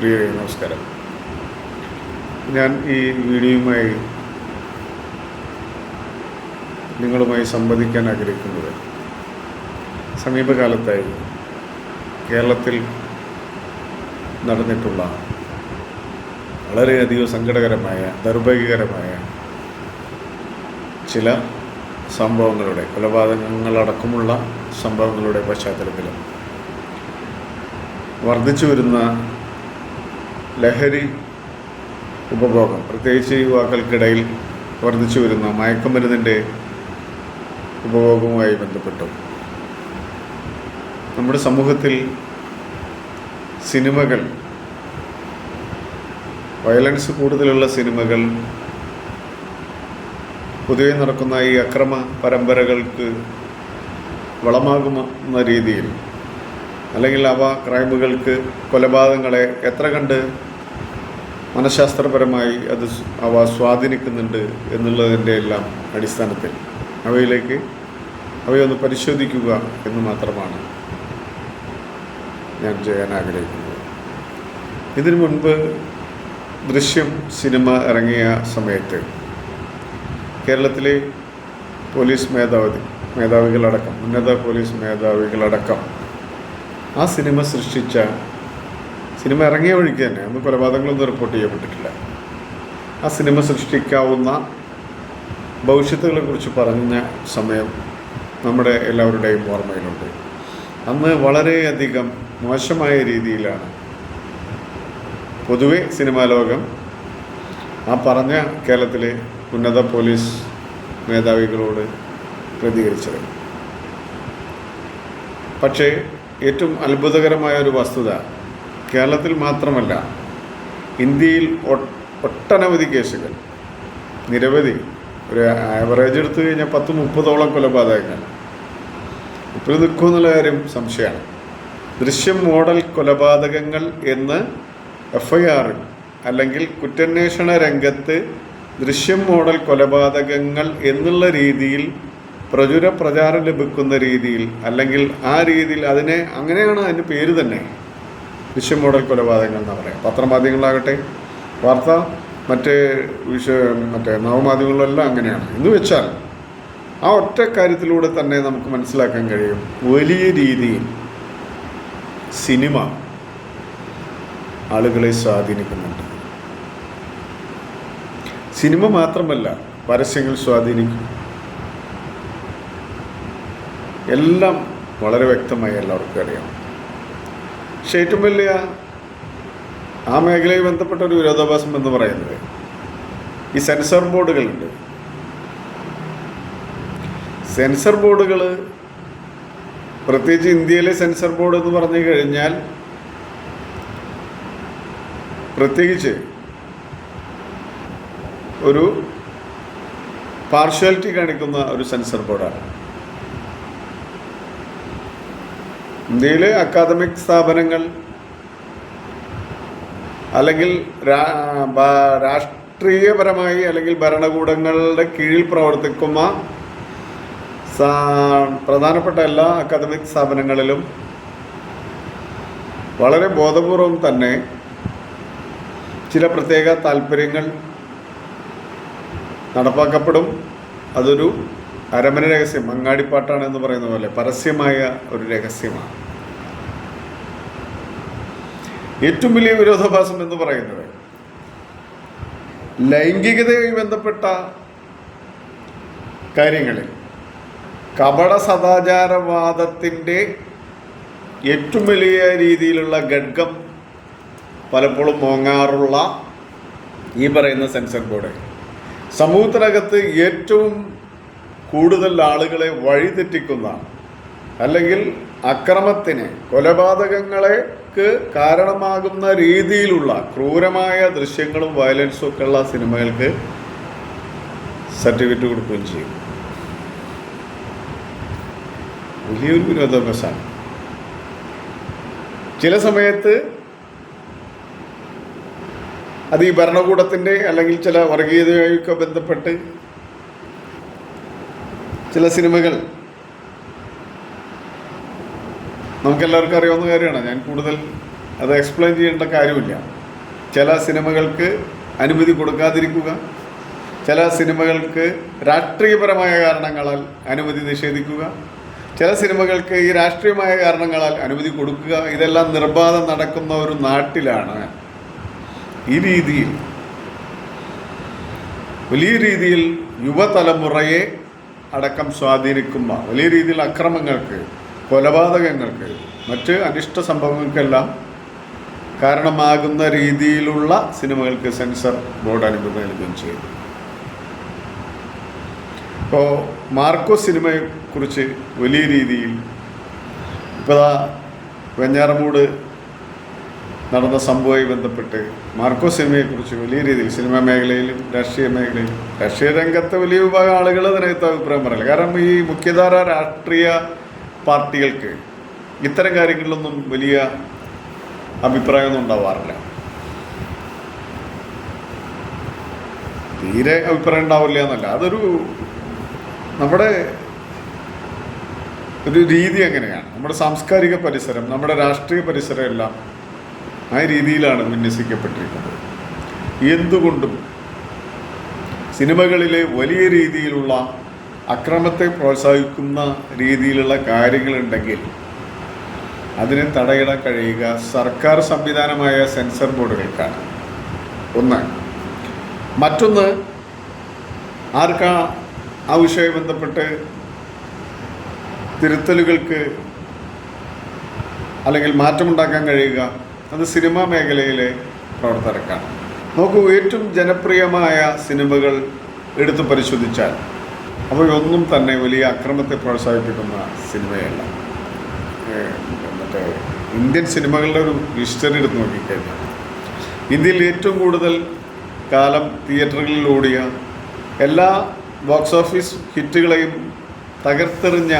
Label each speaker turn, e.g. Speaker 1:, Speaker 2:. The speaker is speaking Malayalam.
Speaker 1: പ്രിയ നമസ്കാരം. ഞാൻ ഈ വീഡിയോയുമായി നിങ്ങളുമായി സംവദിക്കാൻ ആഗ്രഹിക്കുന്നത് സമീപകാലത്തായി കേരളത്തിൽ നടന്നിട്ടുള്ള വളരെയധികം സങ്കടകരമായ ദൗർഭാഗ്യകരമായ ചില സംഭവങ്ങളുടെ കൊലപാതകങ്ങളടക്കമുള്ള സംഭവങ്ങളുടെ പശ്ചാത്തലത്തിൽ വർദ്ധിച്ചു വരുന്ന ലഹരി ഉപഭോഗം. പ്രത്യേകിച്ച് യുവാക്കൾക്കിടയിൽ വർദ്ധിച്ചു വരുന്ന മയക്കുമരുന്നിന്റെ ഉപഭോഗവുമായി ബന്ധപ്പെട്ടു. നമ്മുടെ സമൂഹത്തിൽ സിനിമകൾ വയലൻസ് കൂടുതലുള്ള സിനിമകൾ പൊതുവെ നടക്കുന്ന ഈ അക്രമ പരമ്പരകൾക്ക് വളമാകുന്ന രീതിയിൽ അല്ലെങ്കിൽ അവ ക്രൈമുകൾക്ക് കൊലപാതകങ്ങളെ എത്ര കണ്ട് മനഃശാസ്ത്രപരമായി അത് അവ സ്വാധീനിക്കുന്നുണ്ട് എന്നുള്ളതിന്റെ എല്ലാം അടിസ്ഥാനത്തിൽ. അവയിലേക്ക് അവയൊന്ന് പരിശോധിക്കുക എന്ന് മാത്രമാണ് ഞാൻ ചെയ്യാൻ ആഗ്രഹിക്കുന്നത്. ഇതിനു മുൻപ് ദൃശ്യം സിനിമ ഇറങ്ങിയ സമയത്ത് കേരളത്തിലെ പോലീസ് മേധാവി മേധാവികളടക്കം ഉന്നത പോലീസ് മേധാവികളടക്കം ആ സിനിമ സൃഷ്ടിച്ച സിനിമ ഇറങ്ങിയ വഴിക്ക് തന്നെ അന്ന് കൊലപാതകങ്ങളൊന്നും റിപ്പോർട്ട് ചെയ്യപ്പെട്ടിട്ടില്ല. ആ സിനിമ സൃഷ്ടിക്കാവുന്ന ഭവിഷ്യത്തുകളെ കുറിച്ച് പറഞ്ഞ സമയം നമ്മുടെ എല്ലാവരുടെയും ഓർമ്മയിലുണ്ട്. അന്ന് വളരെയധികം മോശമായ രീതിയിലാണ് പൊതുവെ സിനിമാ ലോകം ആ പറഞ്ഞ കേരളത്തിലെ ഉന്നത പോലീസ് മേധാവികളോട് പ്രതികരിച്ചത്. പക്ഷേ ഏറ്റവും അത്ഭുതകരമായ ഒരു വസ്തുത കേരളത്തിൽ മാത്രമല്ല ഇന്ത്യയിൽ ഒട്ടനവധി കേസുകൾ. നിരവധി. ഒരു ആവറേജ് എടുത്തു കഴിഞ്ഞാൽ പത്ത് മുപ്പതോളം കൊലപാതകങ്ങൾ. ഇപ്പോൾ നിൽക്കുമെന്നുള്ള കാര്യം സംശയമാണ്. ദൃശ്യം മോഡൽ കൊലപാതകങ്ങൾ എന്ന് എഫ് ഐ ആറിൽ അല്ലെങ്കിൽ കുറ്റാന്വേഷണ രംഗത്ത് ദൃശ്യം മോഡൽ കൊലപാതകങ്ങൾ എന്നുള്ള രീതിയിൽ പ്രചുര പ്രചാരം ലഭിക്കുന്ന രീതിയിൽ അല്ലെങ്കിൽ ആ രീതിയിൽ അതിനെ അങ്ങനെയാണ് അതിന്റെ പേര് തന്നെ. ദൃശ്യം മോഡൽ കൊലപാതകങ്ങൾ എന്ന് പറയാം. പത്രമാധ്യമങ്ങളാകട്ടെ വാർത്ത മറ്റേ വിഷ മറ്റേ നവമാധ്യമങ്ങളിലെല്ലാം അങ്ങനെയാണ്. എന്ന് വെച്ചാൽ ആ ഒറ്റ കാര്യത്തിലൂടെ തന്നെ നമുക്ക് മനസ്സിലാക്കാൻ കഴിയും. വലിയ രീതിയിൽ സിനിമ ആളുകളെ സ്വാധീനിക്കുന്നുണ്ട്. സിനിമ മാത്രമല്ല പരസ്യങ്ങൾ സ്വാധീനിക്കും. എല്ലാം വളരെ വ്യക്തമായി എല്ലാവർക്കും അറിയാം. പക്ഷേ ഏറ്റവും വലിയ ആ മേഖലയിൽ ബന്ധപ്പെട്ട ഒരു വിരോധാഭാസം എന്ന് പറയുന്നത് ഈ സെൻസർ ബോർഡുകളുണ്ട്. സെൻസർ ബോർഡുകൾ പ്രത്യേകിച്ച് ഇന്ത്യയിലെ സെൻസർ ബോർഡ് എന്ന് പറഞ്ഞു കഴിഞ്ഞാൽ പ്രത്യേകിച്ച് ഒരു പാർഷ്വാലിറ്റി കാണിക്കുന്ന ഒരു സെൻസർ ബോർഡാണ്. ഇന്ത്യയിലെ അക്കാദമിക് സ്ഥാപനങ്ങൾ അല്ലെങ്കിൽ രാഷ്ട്രീയപരമായി അല്ലെങ്കിൽ ഭരണകൂടങ്ങളുടെ കീഴിൽ പ്രവർത്തിക്കുന്ന പ്രധാനപ്പെട്ട എല്ലാ അക്കാദമിക് സ്ഥാപനങ്ങളിലും വളരെ ബോധപൂർവം തന്നെ ചില പ്രത്യേക താല്പര്യങ്ങൾ നടപ്പാക്കപ്പെടും. അതൊരു അരമന രഹസ്യം അങ്ങാടിപ്പാട്ടാണ് എന്ന് പറയുന്ന പോലെ പരസ്യമായ ഒരു രഹസ്യമാണ്. ഏറ്റവും വലിയ വിരോധാഭാസം എന്ന് പറയുന്നത് ലൈംഗികതയുമായി ബന്ധപ്പെട്ട കാര്യങ്ങളിൽ കപട സദാചാരവാദത്തിന്റെ ഏറ്റവും വലിയ രീതിയിലുള്ള ഘടകം പലപ്പോഴും മോങ്ങാറുള്ള ഈ പറയുന്ന സെൻസർ ബോർഡ്. സമൂഹത്തിനകത്ത് ഏറ്റവും കൂടുതൽ ആളുകളെ വഴിതെറ്റിക്കുന്ന അല്ലെങ്കിൽ അക്രമത്തിന് കൊലപാതകങ്ങളെക്ക് കാരണമാകുന്ന രീതിയിലുള്ള ക്രൂരമായ ദൃശ്യങ്ങളും വയലൻസും ഒക്കെ ഉള്ള സിനിമകൾക്ക് സർട്ടിഫിക്കറ്റ് കൊടുക്കുകയും ചെയ്യും. വലിയൊരു വിനോദാഭ്യാസമാണ് ചില സമയത്ത് അത് ഈ ഭരണകൂടത്തിന്റെ അല്ലെങ്കിൽ ചില വർഗീയതയൊക്കെ ബന്ധപ്പെട്ട് ചില സിനിമകൾ. നമുക്കെല്ലാവർക്കും അറിയാവുന്ന കാര്യമാണ്. ഞാൻ കൂടുതൽ അത് എക്സ്പ്ലെയിൻ ചെയ്യേണ്ട കാര്യമില്ല. ചില സിനിമകൾക്ക് അനുമതി കൊടുക്കാതിരിക്കുക. ചില സിനിമകൾക്ക് രാഷ്ട്രീയപരമായ കാരണങ്ങളാൽ അനുമതി നിഷേധിക്കുക. ചില സിനിമകൾക്ക് ഈ രാഷ്ട്രീയമായ കാരണങ്ങളാൽ അനുമതി കൊടുക്കുക. ഇതെല്ലാം നിർബാധം നടക്കുന്ന ഒരു നാട്ടിലാണ് ഈ രീതിയിൽ. വലിയ രീതിയിൽ യുവതലമുറയെ അടക്കം സ്വാധീനിക്കുമ്പോൾ വലിയ രീതിയിൽ അക്രമങ്ങൾക്ക് കൊലപാതകങ്ങൾക്ക് മറ്റ് അനിഷ്ട സംഭവങ്ങൾക്കെല്ലാം കാരണമാകുന്ന രീതിയിലുള്ള സിനിമകൾക്ക് സെൻസർ ബോർഡ് അനുമതി നൽകുകയും ചെയ്തു. ഇപ്പോൾ മാർക്കോ സിനിമയെക്കുറിച്ച് വലിയ രീതിയിൽ ഇപ്പോൾ വെഞ്ഞാറമൂട് നടന്ന സംഭവമായി ബന്ധപ്പെട്ട് മാർക്കോ സിനിമയെക്കുറിച്ച് വലിയ രീതിയിൽ സിനിമാ മേഖലയിലും രാഷ്ട്രീയ മേഖലയിലും രാഷ്ട്രീയ രംഗത്തെ വലിയ വിഭാഗം ആളുകൾ അതിനകത്ത് അഭിപ്രായം പറയില്ല കാരണം ഈ മുഖ്യധാര രാഷ്ട്രീയ പാർട്ടികൾക്ക് ഇത്തരം കാര്യങ്ങളിലൊന്നും വലിയ അഭിപ്രായമൊന്നും ഉണ്ടാവാറില്ല. തീരെ അഭിപ്രായം ഉണ്ടാവില്ല എന്നല്ല. അതൊരു നമ്മുടെ ഒരു രീതി അങ്ങനെയാണ്. നമ്മുടെ സാംസ്കാരിക പരിസരം നമ്മുടെ രാഷ്ട്രീയ പരിസരം എല്ലാം ആ രീതിയിലാണ് വിന്യസിക്കപ്പെട്ടിരിക്കുന്നത്. എന്തുകൊണ്ടും സിനിമകളിലെ വലിയ രീതിയിലുള്ള അക്രമത്തെ പ്രോത്സാഹിക്കുന്ന രീതിയിലുള്ള കാര്യങ്ങളുണ്ടെങ്കിൽ അതിനെ തടയിടാൻ കഴിയുക സർക്കാർ സംവിധാനമായ സെൻസർ ബോർഡുകൾക്കാണ്. ഒന്ന്. മറ്റൊന്ന് ആർക്കാ ആ വിഷയവുമായി ബന്ധപ്പെട്ട് തിരുത്തലുകൾക്ക് അല്ലെങ്കിൽ മാറ്റമുണ്ടാക്കാൻ കഴിയുക അത് സിനിമാ മേഖലയിലെ പ്രവർത്തകർക്കാണ്. നോക്കൂ ഏറ്റവും ജനപ്രിയമായ സിനിമകൾ എടുത്തു പരിശോധിച്ചാൽ അവയൊന്നും തന്നെ വലിയ അക്രമത്തെ പ്രോത്സാഹിപ്പിക്കുന്ന സിനിമയല്ല. മറ്റേ ഇന്ത്യൻ സിനിമകളുടെ ഒരു ഹിസ്റ്ററി എടുത്ത് നോക്കിക്കഴിഞ്ഞാൽ ഇന്ത്യയിൽ ഏറ്റവും കൂടുതൽ കാലം തിയേറ്ററുകളിൽ ഓടിയ എല്ലാ ബോക്സ് ഓഫീസ് ഹിറ്റുകളെയും തകർത്തെറിഞ്ഞ